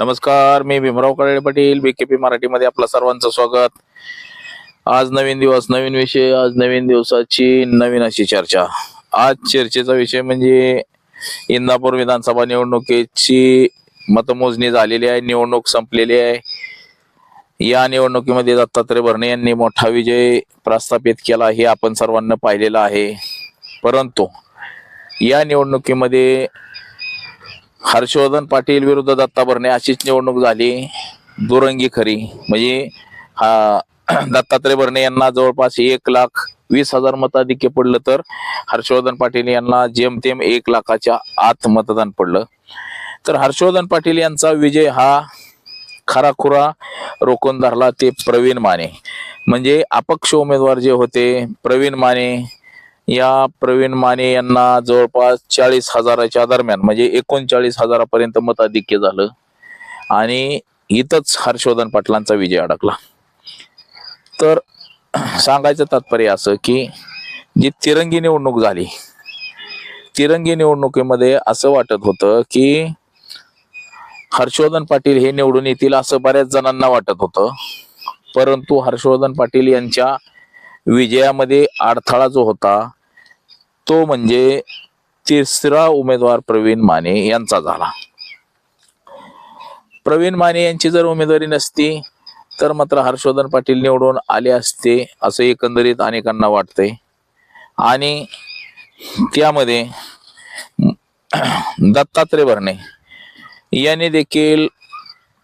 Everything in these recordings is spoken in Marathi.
नमस्कार मी भीमराव कळे पाटील बीकेपी मराठीमध्ये आपलं सर्वांचं स्वागत. आज नवीन दिवस नवीन विषय आज नवीन दिवसाची नवीन अशी चर्चा. आज चर्चेचा विषय म्हणजे इंदापूर विधानसभा निवडणुकीची मतमोजणी झालेली आहे निवडणूक संपलेली आहे. या निवडणुकीमध्ये दत्तात्रय भरणे यांनी मोठा विजय प्रस्थापित केला हे आपण सर्वांना पाहिलेलं आहे. परंतु या निवडणुकीमध्ये हर्षवर्धन पाटील विरुद्ध दत्ता भरणे अशीच निवडणूक झाली. दुरंगी खरी. म्हणजे हा दत्तात्रय भरणे यांना जवळपास एक लाख वीस हजार मताधिक्य पडलं तर हर्षवर्धन पाटील यांना जेमतेम एक लाखाच्या आत मतदान पडलं. तर हर्षवर्धन पाटील यांचा विजय हा खराखुरा रोखून धरला ते प्रवीण माने. म्हणजे अपक्ष उमेदवार जे होते प्रवीण माने या प्रवीण माने यांना जवळपास चाळीस हजाराच्या दरम्यान म्हणजे एकोणचाळीस हजारापर्यंत मताधिक्य झालं. आणि इथंच हर्षवर्धन पाटलांचा विजय अडकला. तर सांगायचं तात्पर्य असं की जी तिरंगी निवडणूक झाली तिरंगी निवडणुकीमध्ये असं वाटत होतं की हर्षवर्धन पाटील हे निवडून येतील असं बऱ्याच जणांना वाटत होतं. परंतु हर्षवर्धन पाटील यांच्या विजयामध्ये अडथळा जो होता तो म्हणजे तिसरा उमेदवार प्रवीण माने यांचा झाला. प्रवीण माने यांची जर उमेदवारी नसती तर मात्र हर्षवर्धन पाटील निवडून आले असते असं एकंदरीत अनेकांना वाटते. आणि त्यामध्ये दत्तात्रय भरणे यांनी देखील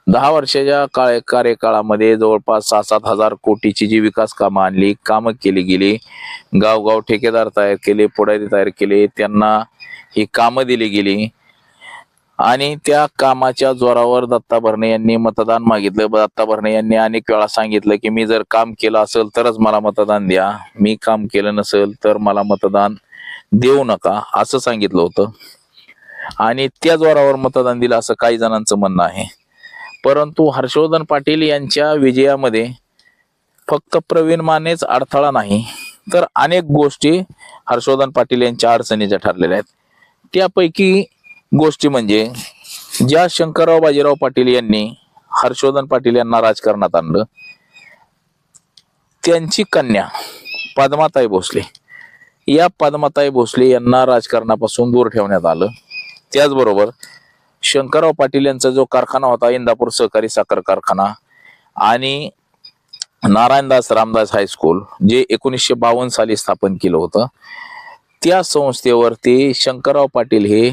दहा वर्षाच्या काळ कार्यकाळामध्ये जवळपास सहा सात हजार कोटीची जी विकास कामं आणली कामं केली गेली. गावगाव ठेकेदार तयार केले पुढारी तयार केले त्यांना ही कामं दिली गेली. आणि त्या कामाच्या जोरावर दत्ता भरणे यांनी मतदान मागितलं. दत्ता भरणे यांनी अनेक वेळा सांगितलं की मी जर काम केलं असेल तरच मला मतदान द्या. मी काम केलं नसेल तर मला मतदान देऊ नका असं सांगितलं होतं. आणि त्या जोरावर मतदान दिलं असं काही जणांचं म्हणणं आहे. परंतु हर्षवर्धन पाटील यांच्या विजयामध्ये फक्त प्रवीण मानेच अडथळा नाही. तर अनेक गोष्टी हर्षवर्धन पाटील यांच्या अडचणीच्या ठरलेल्या आहेत. त्यापैकी गोष्टी म्हणजे ज्या शंकरराव बाजीराव पाटील यांनी हर्षवर्धन पाटील यांना राजकारणात आणलं त्यांची कन्या पद्माताई भोसले. या पद्माताई भोसले यांना राजकारणापासून दूर ठेवण्यात आलं. त्याचबरोबर शंकरराव पाटील यांचा जो कारखाना होता इंदापूर सहकारी साखर कारखाना आणि नारायणदास रामदास हायस्कूल जे एकोणीसशे बावन्न साली स्थापन केलं होतं त्या संस्थेवरती शंकरराव पाटील हे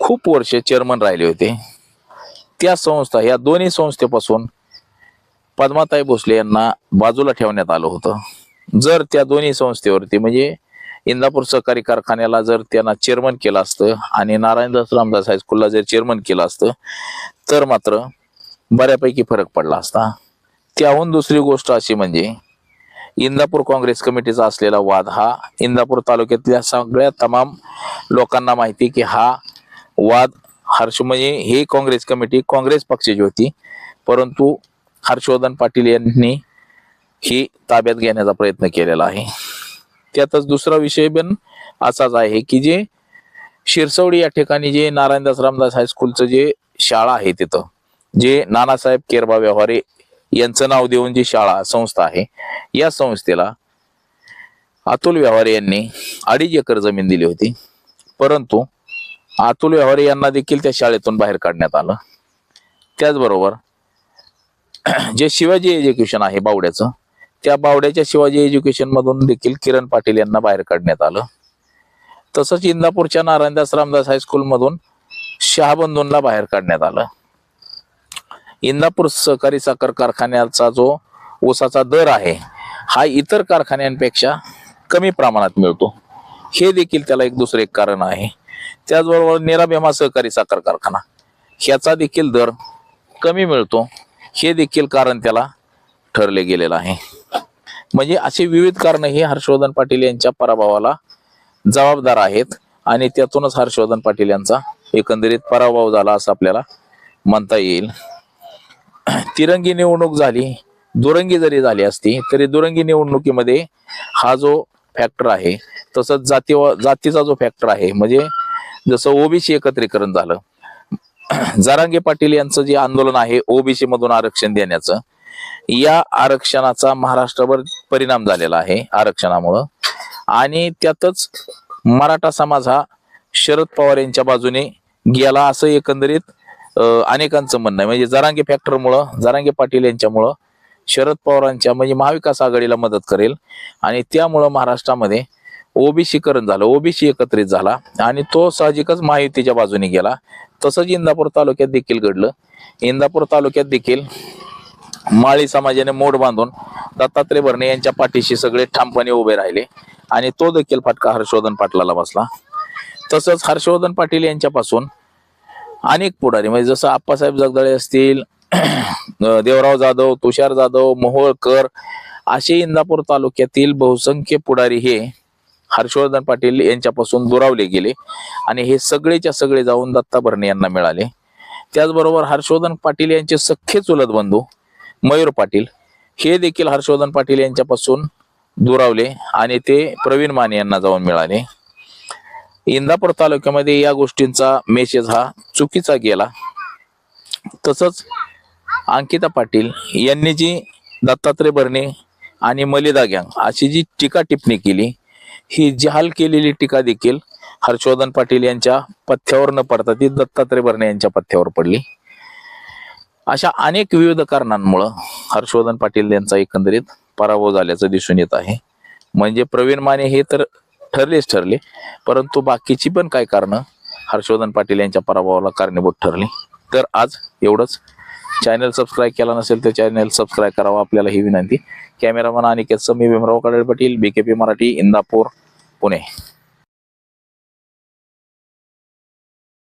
खूप वर्ष चेअरमन राहिले होते. त्या संस्था या दोन्ही संस्थेपासून पद्माताई भोसले यांना बाजूला ठेवण्यात आलं होतं. जर त्या दोन्ही संस्थेवरती म्हणजे इंदापूर सहकारी कारखान्याला जर त्यांना चेअरमन केलं असतं आणि नारायणदास रामदास हायस्कूलला जर चेअरमन केलं असतं तर मात्र बऱ्यापैकी फरक पडला असता. त्याहून दुसरी गोष्ट अशी म्हणजे इंदापूर काँग्रेस कमिटीचा असलेला वाद हा इंदापूर तालुक्यातल्या सगळ्या तमाम लोकांना माहिती की हा वाद हर्ष म्हणजे ही काँग्रेस कमिटी काँग्रेस पक्षाची होती परंतु हर्षवर्धन पाटील यांनी ही ताब्यात घेण्याचा प्रयत्न केलेला आहे. त्यातच दुसरा विषय पण असाच आहे की जे शिरसवडी या ठिकाणी जे नारायणदास रामदास हायस्कूलचं जे शाळा आहे तिथं जे नानासाहेब केरबा व्यवहारे यांचं नाव देऊन जी शाळा संस्था आहे या संस्थेला अतुल व्यवहारे यांनी अडीच एकर जमीन दिली होती. परंतु अतुल व्यवहारे यांना देखील त्या शाळेतून बाहेर काढण्यात आलं. त्याचबरोबर जे शिवाजी एज्युकेशन आहे बावड्याचं त्या बावड्याच्या शिवाजी एज्युकेशन मधून देखील किरण पाटील यांना बाहेर काढण्यात आलं. तसंच इंदापूरच्या नारायणदास रामदास हायस्कूल मधून शहाबंधूंना बाहेर काढण्यात आलं. इंदापूर सहकारी साखर कारखान्याचा जो ऊसाचा दर आहे हा इतर कारखान्यांपेक्षा कमी प्रमाणात मिळतो. हे देखील त्याला एक दुसरं एक कारण आहे. त्याचबरोबर निराभेमा सहकारी साखर कारखाना ह्याचा देखील दर कमी मिळतो. हे देखील कारण त्याला ठरले गेलेलं आहे. म्हणजे असे विविध कारण हे हर्षवर्धन पाटील यांच्या पराभवाला जबाबदार आहेत. आणि त्यातूनच हर्षवर्धन पाटील यांचा एकंदरीत पराभव झाला असं आपल्याला म्हणता येईल. तिरंगी निवडणूक झाली. दुरंगी जरी झाली असती तरी दुरंगी निवडणुकीमध्ये हा जो फॅक्टर आहे तसंच जाती जातीचा जो फॅक्टर आहे म्हणजे जसं ओबीसी एकत्रीकरण झालं. जारांगे पाटील यांचं जे आंदोलन आहे ओबीसी मधून आरक्षण देण्याचं या आरक्षणाचा महाराष्ट्रावर परिणाम झालेला आहे आरक्षणामुळं. आणि त्यातच मराठा समाज हा शरद पवार यांच्या बाजूने गेला असं एकंदरीत अनेकांचं म्हणणं आहे. म्हणजे जरांगे फॅक्टरमुळं जरांगे पाटील यांच्यामुळं शरद पवारांच्या म्हणजे महाविकास आघाडीला मदत करेल. आणि त्यामुळं महाराष्ट्रामध्ये ओबीसीकरण झालं ओबीसी एकत्रित झाला. आणि तो साहजिकच महायुतीच्या बाजूने गेला. तसंच इंदापूर तालुक्यात देखील घडलं. इंदापूर तालुक्यात देखील माळी समाजाने मोड बांधून दत्तात्रय भरणे यांच्या पाठीशी सगळे ठामपणे उभे राहिले. आणि तो देखील फटका हर्षवर्धन पाटलाला बसला. तसंच हर्षवर्धन पाटील यांच्यापासून अनेक पुढारी म्हणजे जसं आप्पासाहेब जगदळे असतील देवराव जाधव तुषार जाधव मोहोळकर असे इंदापूर तालुक्यातील बहुसंख्य पुढारी हे हर्षवर्धन पाटील यांच्यापासून दुरावले गेले. आणि हे सगळेच्या सगळे जाऊन दत्ता भरणे यांना मिळाले. त्याचबरोबर हर्षवर्धन पाटील यांचे सख्खे चुलत बंधू मयूर पाटील. हे देखील हर्षवर्धन पाटील यांच्यापासून दुरावले आणि ते प्रवीण माने यांना जाऊन मिळाले. इंदापूर तालुक्यामध्ये या गोष्टींचा मेसेज हा चुकीचा गेला. तसंच अंकिता पाटील यांनी जी दत्तात्रय भरणे आणि मलिदा गँग अशी जी टीका टिप्पणी केली ही जहाल केलेली टीका देखील हर्षवर्धन पाटील यांच्या पथ्यावर न पडता ती दत्तात्रय भरणे यांच्या पथ्यावर पडली. अशा अनेक विविध कारणांमुळं हर्षवर्धन पाटील यांचा एकंदरीत पराभव झाल्याचं दिसून येत आहे. म्हणजे प्रवीण माने हे तर ठरलेच ठरले परंतु बाकीची पण काय कारणं हर्षवर्धन पाटील यांच्या पराभवाला कारणीभूत ठरली. तर आज एवढंच. चॅनल सबस्क्राईब केला नसेल तर चॅनल सबस्क्राईब करावा आपल्याला ही विनंती. कॅमेरामन आणि मी भीमराव काळे पाटील बीकेपी मराठी इंदापूर पुणे.